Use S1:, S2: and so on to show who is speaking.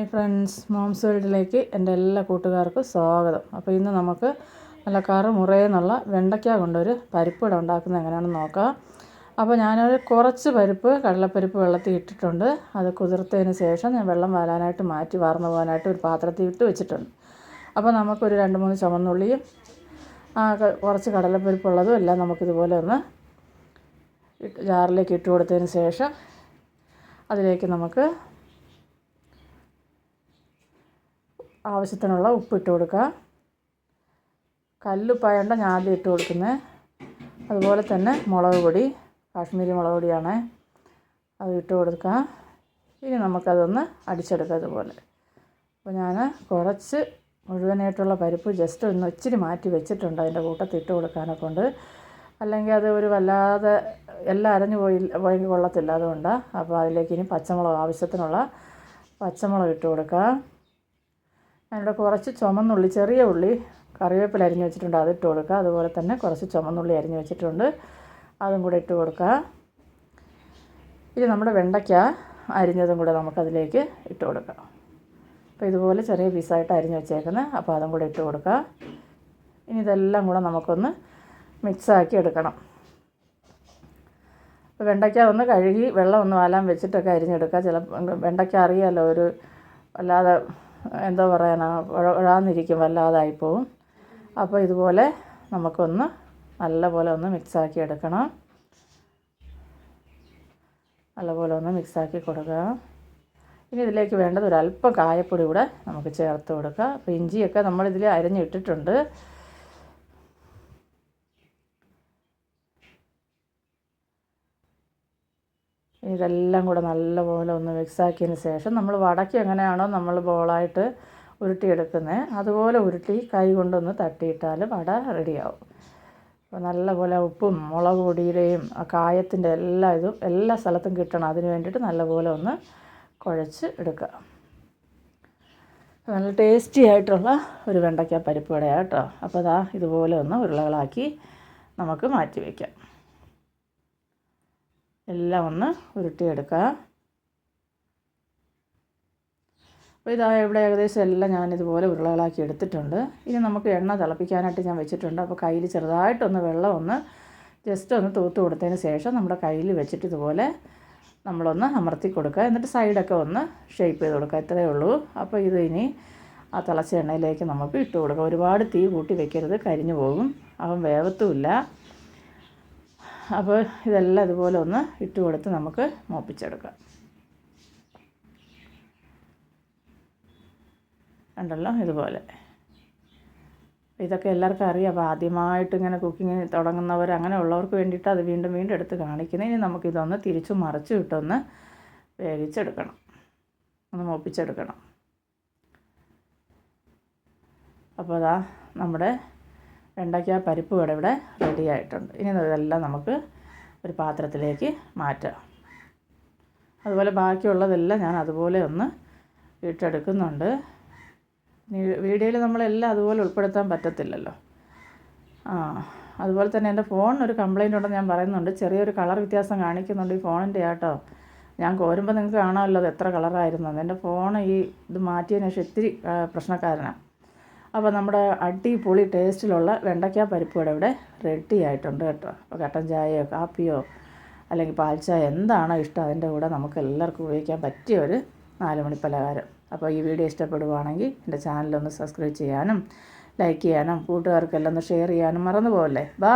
S1: Hi friends moms വേൾഡിലേക്ക് എന്റെ എല്ലാ കൂട്ടുകാർക്കും സ്വാഗതം. അപ്പോൾ ഇന്ന് നമുക്ക് നല്ല കറ് മുറയെന്നുള്ള വെണ്ടയ്ക്ക കൊണ്ടൊരു പരിപ്പിട ഉണ്ടാക്കുന്നത് എങ്ങനെയാണെന്ന് നോക്കാം. അപ്പോൾ ഞാനൊരു കുറച്ച് പരിപ്പ് കടലപ്പരിപ്പ് വെള്ളത്തിൽ ഇട്ടിട്ടുണ്ട്. അത് കുതിർത്തതിന് ശേഷം ഞാൻ വെള്ളം വരാനായിട്ട് മാറ്റി വാർന്നു പോകാനായിട്ട് ഒരു പാത്രത്തിൽ ഇട്ട് വെച്ചിട്ടുണ്ട്. അപ്പോൾ നമുക്കൊരു രണ്ട് മൂന്ന് ചുമന്നുള്ളിയും കുറച്ച് കടലപ്പരിപ്പുള്ളതും എല്ലാം നമുക്കിതുപോലെ ഒന്ന് ജാറിലേക്ക് ഇട്ട് കൊടുത്തതിന് ശേഷം അതിലേക്ക് നമുക്ക് ആവശ്യത്തിനുള്ള ഉപ്പിട്ട് കൊടുക്കുക. കല്ലുപ്പായണ്ട ഞാൻ ആദ്യം ഇട്ട് കൊടുക്കുന്നത്. അതുപോലെ തന്നെ മുളക് പൊടി കാശ്മീരി മുളക് പൊടിയാണ് അത് ഇട്ട് കൊടുക്കുക. ഇനി നമുക്കതൊന്ന് അടിച്ചെടുക്കുക ഇതുപോലെ. അപ്പോൾ ഞാൻ കുറച്ച് മുഴുവനായിട്ടുള്ള പരിപ്പ് ജസ്റ്റ് ഒന്ന് ഇച്ചിരി മാറ്റി വെച്ചിട്ടുണ്ട് അതിന്റെ കൂട്ടത്തിൽ ഇട്ട് കൊടുക്കാനൊക്കെ ഉണ്ട് അല്ലെങ്കിൽ അത് ഒരു വല്ലാതെ എല്ലാം അരഞ്ഞു പോയി പോയെങ്കിൽ കൊള്ളത്തില്ല അതുകൊണ്ടാണ്. അപ്പോൾ അതിലേക്ക് ഇനി പച്ചമുളക് ആവശ്യത്തിനുള്ള പച്ചമുളക് ഇട്ട് കൊടുക്കുക ഞാനിവിടെ കുറച്ച് ചുമന്നുള്ളി ചെറിയ ഉള്ളി കറിവേപ്പില അരിഞ്ഞ് വെച്ചിട്ടുണ്ട്. അതിട്ട് കൊടുക്കുക. അതുപോലെ തന്നെ കുറച്ച് ചുമന്നുള്ളി അരിഞ്ഞ് വെച്ചിട്ടുണ്ട്. അതും കൂടെ ഇട്ട് കൊടുക്കുക. ഇനി നമ്മുടെ വെണ്ടയ്ക്ക അരിഞ്ഞതും കൂടെ നമുക്കതിലേക്ക് ഇട്ട് കൊടുക്കാം. അപ്പോൾ ഇതുപോലെ ചെറിയ പീസായിട്ട് അരിഞ്ഞ് വെച്ചേക്കുന്നത്. അപ്പോൾ അതും കൂടെ ഇട്ട് കൊടുക്കുക. ഇനി ഇതെല്ലാം കൂടെ നമുക്കൊന്ന് മിക്സാക്കി എടുക്കണം. വെണ്ടയ്ക്ക ഒന്ന് കഴുകി വെള്ളം ഒന്ന് വാലാൻ വെച്ചിട്ടൊക്കെ അരിഞ്ഞെടുക്കുക. ചില വെണ്ടയ്ക്ക അറിയാമല്ലോ ഒരു അല്ലാതെ എന്തോ പറയാനാ ഉഴാന്നിരിക്കും വല്ലാതായിപ്പോവും അപ്പോൾ ഇതുപോലെ നമുക്കൊന്ന് നല്ലപോലെ ഒന്ന് മിക്സാക്കി എടുക്കണം. നല്ലപോലെ ഒന്ന് മിക്സാക്കി കൊടുക്കുക. ഇനി ഇതിലേക്ക് വേണ്ടത് ഒരല്പം കായപ്പൊടി കൂടെ നമുക്ക് ചേർത്ത് കൊടുക്കുക. അപ്പോൾ ഇഞ്ചിയൊക്കെ നമ്മളിതിൽ അരിഞ്ഞിട്ടിട്ടുണ്ട്. ഇതെല്ലാം കൂടെ നല്ലപോലെ ഒന്ന് മിക്സാക്കിയതിന് ശേഷം നമ്മൾ വടക്കി എങ്ങനെയാണോ നമ്മൾ ബോളായിട്ട് ഉരുട്ടിയെടുക്കുന്നത് അതുപോലെ ഉരുട്ടി കൈ കൊണ്ടൊന്ന് തട്ടിയിട്ടാൽ വട റെഡിയാവും അപ്പോൾ നല്ലപോലെ ഉപ്പും മുളക് പൊടിയുടെയും കായത്തിന്റെ എല്ലാ ഇതും എല്ലാ സ്ഥലത്തും കിട്ടണം. അതിന് വേണ്ടിയിട്ട് നല്ലപോലെ ഒന്ന് കുഴച്ച് എടുക്കുക. നല്ല ടേസ്റ്റി ആയിട്ടുള്ള ഒരു വെണ്ടയ്ക്ക പരിപ്പ് വടയാണ് കേട്ടോ. അപ്പോൾ അതാ ഇതുപോലെ ഒന്ന് ഉരുളകളാക്കി നമുക്ക് മാറ്റി വയ്ക്കാം. എല്ലാം ഒന്ന് ഉരുട്ടിയെടുക്കുക. അപ്പോൾ ഇതാ ഇവിടെ ഏകദേശം എല്ലാം ഞാനിതുപോലെ ഉരുളകളാക്കി എടുത്തിട്ടുണ്ട്. ഇനി നമുക്ക് എണ്ണ തിളപ്പിക്കാനായിട്ട് ഞാൻ വെച്ചിട്ടുണ്ട്. അപ്പോൾ കയ്യിൽ ചെറുതായിട്ടൊന്ന് വെള്ളം ഒന്ന് ജസ്റ്റ് ഒന്ന് തൂത്ത് കൊടുത്തതിന് ശേഷം നമ്മുടെ കയ്യിൽ വെച്ചിട്ട് ഇതുപോലെ നമ്മളൊന്ന് അമർത്തി കൊടുക്കുക. എന്നിട്ട് സൈഡൊക്കെ ഒന്ന് ഷേപ്പ് ചെയ്ത് കൊടുക്കുക. ഇത്രയേ ഉള്ളൂ. അപ്പോൾ ഇത് ഇനി ആ തിളച്ച എണ്ണയിലേക്ക് നമുക്ക് ഇട്ട് കൊടുക്കുക. ഒരുപാട് തീ കൂട്ടി വെക്കരുത്. കരിഞ്ഞു പോകും. അവൻ വേവത്തുമില്ല. അപ്പോൾ ഇതെല്ലാം ഇതുപോലെ ഒന്ന് ഇട്ട് കൊടുത്ത് നമുക്ക് മോപ്പിച്ചെടുക്കാം. ഉണ്ടല്ലോ ഇതുപോലെ. ഇതൊക്കെ എല്ലാവർക്കും അറിയാം. അപ്പോൾ ആദ്യമായിട്ട് ഇങ്ങനെ കുക്കിങ് തുടങ്ങുന്നവർ അങ്ങനെ ഉള്ളവർക്ക് വേണ്ടിയിട്ട് അത് വീണ്ടും വീണ്ടും എടുത്ത് കാണിക്കുന്നത്. ഇനി നമുക്കിതൊന്ന് തിരിച്ചു മറിച്ച് ഇട്ടൊന്ന് വേവിച്ചെടുക്കണം. ഒന്ന് മോപ്പിച്ചെടുക്കണം. അപ്പോൾ അതാ നമ്മുടെ വെണ്ടയ്ക്ക പരിപ്പ് കൂടെ ഇവിടെ റെഡി ആയിട്ടുണ്ട്. ഇനി ഇതെല്ലാം നമുക്ക് ഒരു പാത്രത്തിലേക്ക് മാറ്റാം. അതുപോലെ ബാക്കിയുള്ളതെല്ലാം ഞാൻ അതുപോലെ ഒന്ന് ഇട്ടെടുക്കുന്നുണ്ട്. വീഡിയോയിൽ നമ്മളെല്ലാം അതുപോലെ ഉൾപ്പെടുത്താൻ പറ്റത്തില്ലല്ലോ. ആ അതുപോലെ തന്നെ എന്റെ ഫോണിന് ഒരു കംപ്ലയിന്റ് ഉണ്ടെന്ന് ഞാൻ പറയുന്നുണ്ട്. ചെറിയൊരു കളർ വ്യത്യാസം കാണിക്കുന്നുണ്ട് ഈ ഫോണിന്റെ ആട്ടോ ഞാൻ കോരുമ്പോൾ നിങ്ങൾക്ക് കാണാമല്ലോ അത് എത്ര കളറായിരുന്നു എന്റെ ഫോൺ ഈ ഇത് മാറ്റിയതിന് ശേഷം ഇത്തിരി പ്രശ്നക്കാരനാണ്. അപ്പോൾ നമ്മുടെ അടിപൊളി ടേസ്റ്റിലുള്ള വെണ്ടയ്ക്ക പരിപ്പ് ഇവിടെ റെഡി ആയിട്ടുണ്ട് കേട്ടോ. അപ്പോൾ കട്ടൻ ചായയോ കാപ്പിയോ അല്ലെങ്കിൽ പാൽച്ചായ ചായ എന്താണോ ഇഷ്ടം അതിന്റെ കൂടെ നമുക്ക് എല്ലാവർക്കും ഉപയോഗിക്കാൻ പറ്റിയ ഒരു നാലുമണി പലഹാരം. അപ്പോൾ ഈ വീഡിയോ ഇഷ്ടപ്പെടുവാണെങ്കിൽ എന്റെ ചാനലൊന്ന് സബ്സ്ക്രൈബ് ചെയ്യാനും ലൈക്ക് ചെയ്യാനും കൂട്ടുകാർക്കെല്ലാം ഒന്ന് ഷെയർ ചെയ്യാനും മറന്നു പോകല്ലേ ബാ